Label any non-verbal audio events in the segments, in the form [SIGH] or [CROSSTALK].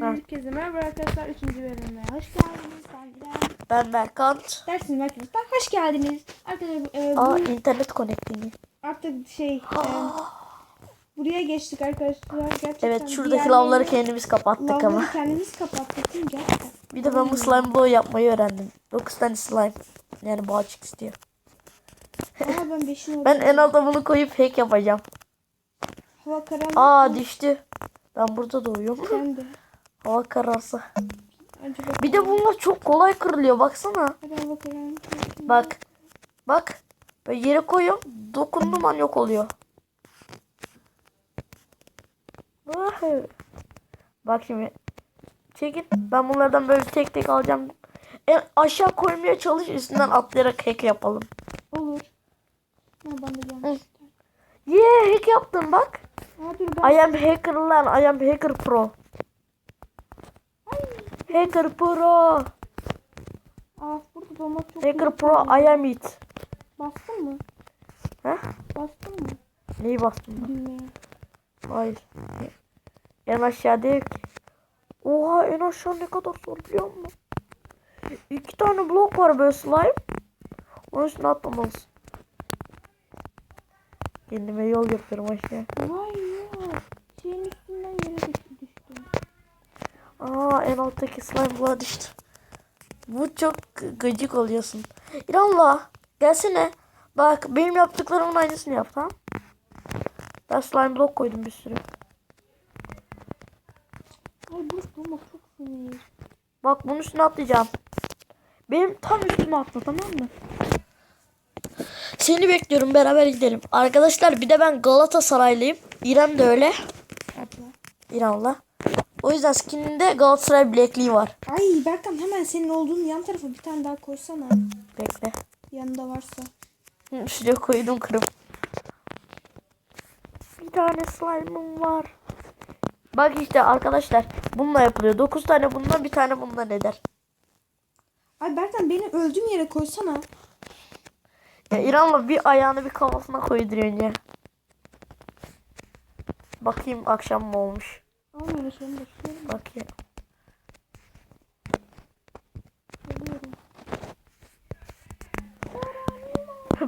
Herkese merhaba arkadaşlar. 3. bölümüne hoş geldiniz. Ben Gülen. Ben Berkant. Dersiniz arkadaşlar. Hoş geldiniz. Arkadaşlar e, Aa bu internet connecting'i. artık şey e, buraya geçtik arkadaşlar. Gerçekten Evet şuradaki lavları kendimiz kapattık lavları ama. kendimiz kapattık. Gerçekten. Bir de ben bu slime bloğu yapmayı öğrendim. 9 tane slime. Yani bağışık istiyor. Aa ben 5'ini Ben en alta bunu koyup hack yapacağım. Hava karanlık. Aa düştü. Ben burada doğuyorum. Sen de. Hava kararsa. Bir de bunlar çok kolay kırılıyor baksana. Bak. Bak. Böyle yere koyuyorum. Dokunduğum an yok oluyor. Vahı. Bak şimdi. Çekin. Ben bunlardan böyle tek tek alacağım. En aşağı koymaya çalış üstünden atlayarak hack yapalım. Olur. Ha ben de. Yeah hack yaptım bak. Dur ben. I am hacker lan. I am hacker pro. Hacker pro. Burada çok Hacker pro I am it. Bastın mı? Heh? Bastın mı? Neyi bastım ben? Düğmeye. Hayır. En aşağı değil ki. Oha en aşağı ne kadar zor biliyor musun? İki tane blok var böyle slime. Onun üstüne atlamalısın. Kendime yol yapıyorum aşağı. Vay ya. Şeyin üstünden yere düş- düştüm. Aa en alttaki slime bloğa düştü. Bu çok gı- gıcık oluyorsun. İranla gelsene. Bak benim yaptıklarımın aynısını yap tamam. Ben slime blok koydum bir sürü. Ay bu dolmak çok sinir. Bak bunun üstüne atlayacağım. Benim tam üstüme atla tamam mı? Seni bekliyorum beraber gidelim. Arkadaşlar bir de ben Galatasaraylıyım. İrem de öyle. İran'la. O yüzden skininde Galatasaray bilekliği var. Ay Berkan hemen senin olduğun yan tarafa bir tane daha koysana. Bekle. Yanında varsa. Hı, Şuraya koydum kırıp. Bir tane slime'ım var. Bak işte arkadaşlar bununla yapılıyor. 9 tane bundan bir tane bundan eder. Ay Berkan beni öldüğüm yere koysana. Ya İran'la bir ayağını bir kafasına koyduruyorsun ya. Bakayım akşam mı olmuş. Almıyor şunu da şöyle Bak ya. alıyorum.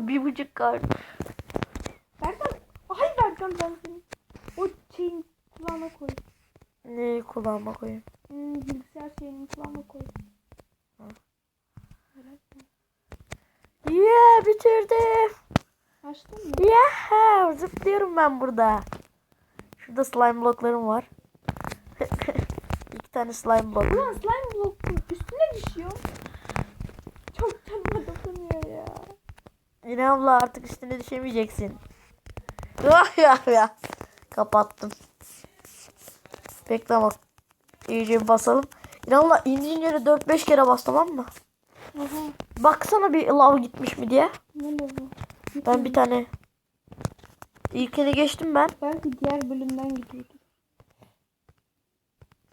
bir buçuk kalp. Berkan. Ay Berkan ben seni. O şeyin kulağına koy. Neyi kulağıma koyayım? Hmm, bilgisayar şeyinin kulağına koy. Yeah bitirdim. Açtın mı? Yeah zıplıyorum ben burada. Şurada slime bloklarım var. [LAUGHS] İki tane slime blok. Ulan slime block üstüne düşüyor. Çok canıma dokunuyor ya. Yine abla artık üstüne düşemeyeceksin. Vah ya ya. Kapattım. Bekle bak. İyice basalım. İnanla indiğin yere 4-5 kere bas tamam mı? Aha. Baksana bir lav gitmiş mi diye. Ne bu? Ben bir tane İlkini geçtim ben. Belki diğer bölümden gidiyordu.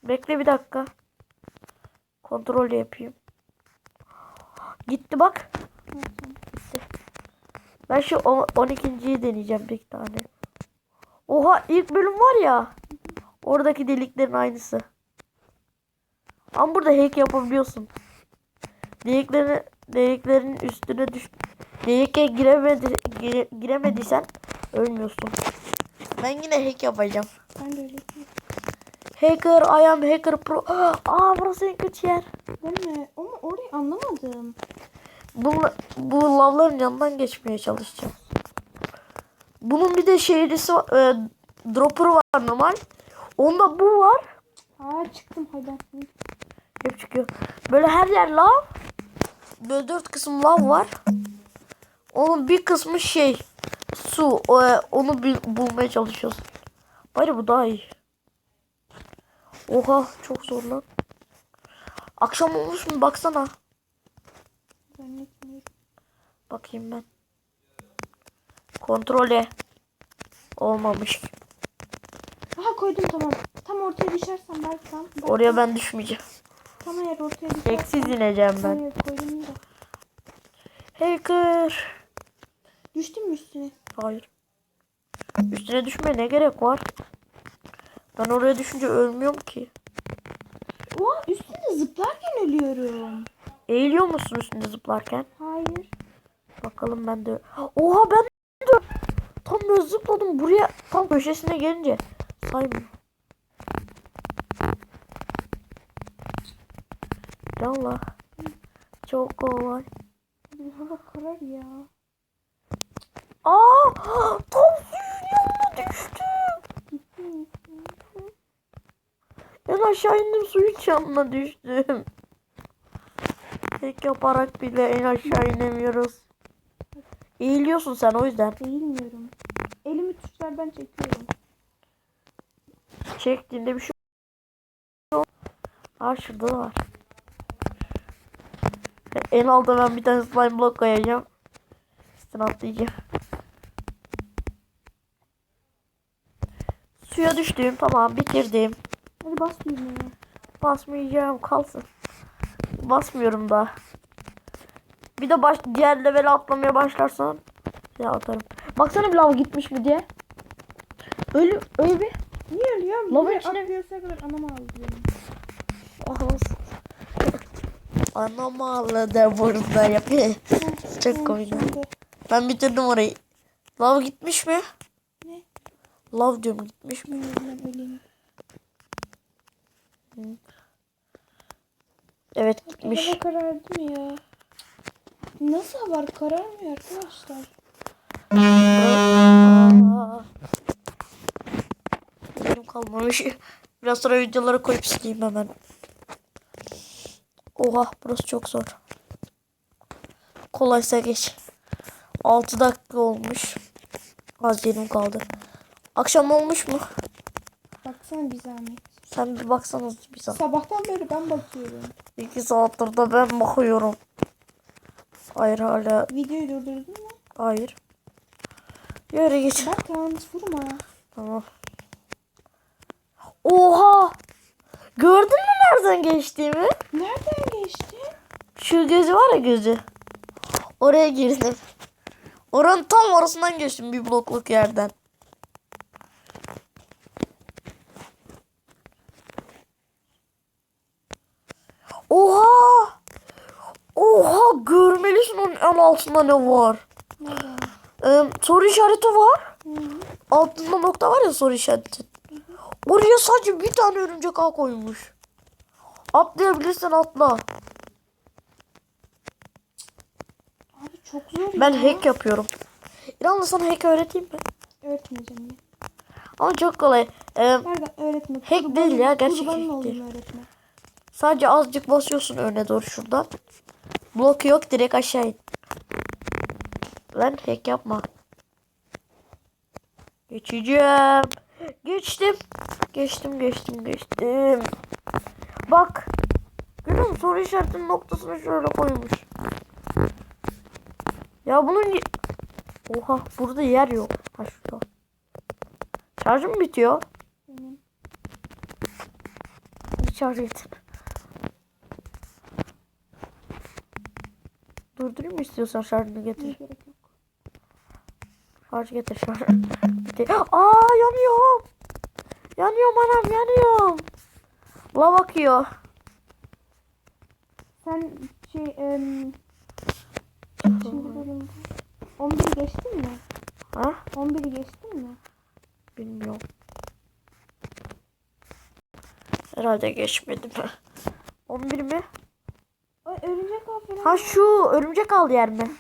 Bekle bir dakika. Kontrol yapayım. Gitti bak. Gitti. Ben şu o- 12.yi deneyeceğim bir tane. Oha ilk bölüm var ya. Oradaki deliklerin aynısı. Ama burada hack yapabiliyorsun. Deliklerin, deliklerin üstüne düş. Delikke giremedi, gire- giremediysen ölmüyorsun. Ben yine hack yapacağım. Ben de öyle. Hacker, I am hacker pro. Aa burası en kötü yer. Mi? Ama orayı anlamadım. Bunla, bu lavların yanından geçmeye çalışacağım. Bunun bir de şeylisi e, dropper'ı var normal. Onda bu var. Aa çıktım haydan. Hep çıkıyor. Böyle her yer lav. Böyle dört kısım lav var. Onun bir kısmı şey su. E, onu bulmaya çalışıyorsun. Bari bu daha iyi. Oha çok zor lan. Akşam olmuş mu baksana. Bakayım ben. Kontrole. Olmamış. Aha koydum tamam. Tam ortaya düşersen Berkan. Berkan, Oraya ben düşmeyeceğim. Tam eğer ortaya düşersen. Eksiz ineceğim ben. Koydum da. Hacker. Düştün mü üstüne? Hayır. Üstüne düşmeye ne gerek var? Ben oraya düşünce ölmüyorum ki. Oha üstünde zıplarken ölüyorum. Eğiliyor musun üstünde zıplarken? Hayır. Bakalım ben de. Oha ben de tam böyle zıpladım buraya tam köşesine gelince saymıyor. Yallah. Çok kolay. Hava karar ya. Aa! Tam suyun yanına düştüm. Ben aşağı indim suyun yanına düştüm. Tek yaparak bile en aşağı inemiyoruz. Eğiliyorsun sen o yüzden. Değilmiyorum. Elimi tuşlardan çekiyorum. Çektiğinde bir şey. Aa şurada da var. En altta ben bir tane slime block koyacağım. Üstüne atlayacağım. Suya düştüm. Tamam bitirdim. Hadi bas düğmeye. Basmayacağım kalsın. Basmıyorum da. Bir de baş, diğer level atlamaya başlarsan ya atarım. Baksana bir lava gitmiş mi diye. Öyle öyle bir. Niye ölüyorum? Lavın içine- atlıyorsa kadar anam ağlıyorum. Ah nasıl? Anam ağladı burada yapıyor. Çok komik. Ben bitirdim orayı. Lav gitmiş mi? Ne? Lav diyorum gitmiş mi? Evet gitmiş. Hava karardı mı ya? Nasıl hava kararmıyor arkadaşlar? Benim kalmamış. Biraz sonra videoları koyup sileyim hemen. Oha burası çok zor. Kolaysa geç. 6 dakika olmuş. Az yerim kaldı. Akşam olmuş mu? Baksana bir zahmet. Sen bir baksana bir saat. Sabahtan beri ben bakıyorum. 2 saattir de ben bakıyorum. Hayır hala. Videoyu durdurdun mu? Hayır. Yürü geç. Bak yalnız vurma. Tamam. Oha! Gördün mü nereden geçtiğimi? Nereden geçti? Şu gözü var ya gözü. Oraya girdim. Oranın tam orasından geçtim bir blokluk yerden. Oha! Oha görmelisin onun en altında ne var. Ee, soru işareti var. Altında nokta var ya soru işareti. Oraya sadece bir tane örümcek ağ koymuş. Atlayabilirsen atla. Abi çok zor Ben ya. hack yapıyorum. İran'la sana hack öğreteyim mi? Öğretmeyeceğim ya. Ama çok kolay. Ee, Nereden öğretme? Hack Kurbanın- değil ya, gerçek hack değil. öğretme. sadece azıcık basıyorsun öne doğru şuradan. Blok yok direkt aşağı in. Lan hack yapma. Geçeceğim. Geçtim. Geçtim geçtim geçtim. Bak. Görüyor musun? Soru işaretinin noktasını şöyle koymuş. Ya bunun... Oha burada yer yok. Ha şurada. Şarjım bitiyor. Benim. Bir şarj getir. Durdurayım mı istiyorsan şarjını getir. Şarj getir şarj. [LAUGHS] Aa yanıyorum. Yanıyorum anam yanıyorum. La bakıyor. Sen şey em, şimdi benim 11'i geçtin mi? Ha? 11'i geçtin mi? Bilmiyorum. Herhalde geçmedim. [LAUGHS] 11 mi? Ay örümcek falan. Ha şu örümcek aldı yer mi?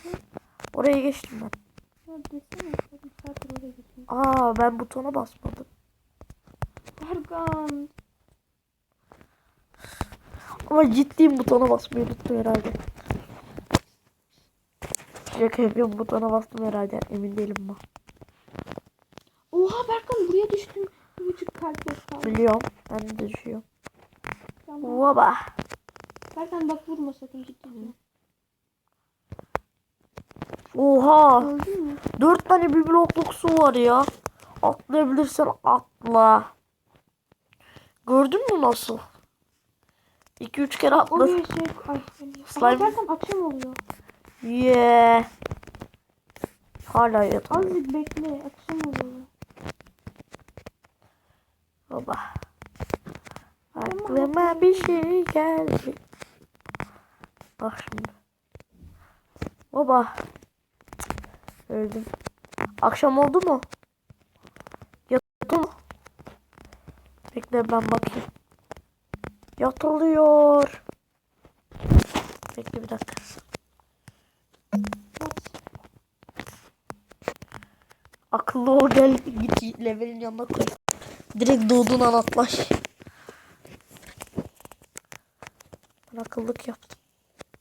Oraya geçtim ben. Ya desene. Aa ben butona basmadım. Erkan. Ama ciddi butona basmayı unuttum herhalde. Şaka yapıyorum butona bastım herhalde. Emin değilim ama. Oha Berkan buraya düştüm. Buçuk kalp kaldı. Biliyorum. Ben de düşüyorum. Tamam. Vaba. Berkan bak vurma sakın ciddi diyorum. Oha. Dört tane bir blokluk su var ya. Atlayabilirsen atla. Gördün mü nasıl? 2-3 kere atladım. Şey. Slime. Berkan akşam oluyor. Yeah. Hala yatamıyorum. Azıcık bekle akşam oluyor. Baba. Aklıma bir şey geldi. Bak şimdi. Baba. Öldüm. Akşam oldu mu? Yatı mı? Bekle ben bakayım. Yatılıyor. Bekle bir dakika. Akıllı ol gel git levelin yanına koy. Direkt doğduğun an atlaş. Ben akıllık yaptım.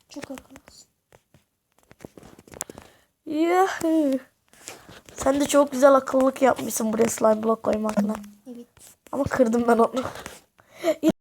Çok akıllısın. Yahoo. Sen de çok güzel akıllık yapmışsın buraya slime block koymakla. Ama kırdım ben onu.